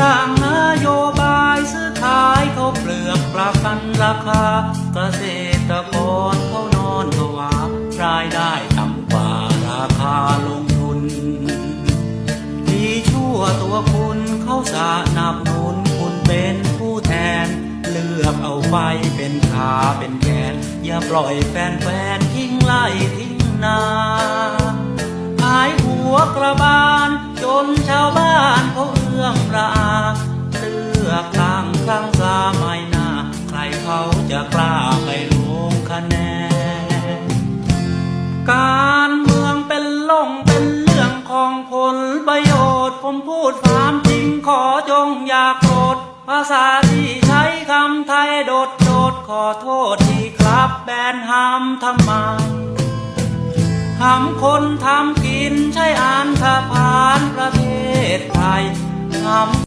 ร่างนโยบายซื้อขายเขาเปลือกประกันราคา เกษตรกรเขานอนภาวารายได้ต่ำกว่าราคาลงทุน ดีชั่วตัวคุณเขาสานับหนุนคุณเป็นผู้แทน เลือกเอาไฟเป็นขาเป็นแกน อย่าปล่อยแฟนแฟนๆทิ้งไล่ทิ้งนาหายหัวกระบาล ครั้งสาไม่น่า ใครเขาจะกล้าไปลงคะแนน การเมืองเป็นล่องเป็นเรื่องของผลประโยชน์ ผมพูดความจริงขอจงอย่าโกรธภาษาที่ใช้คำไทยโดดโดดขอโทษที่ครับแบนห้ามทำไมทำคนทำกินใช้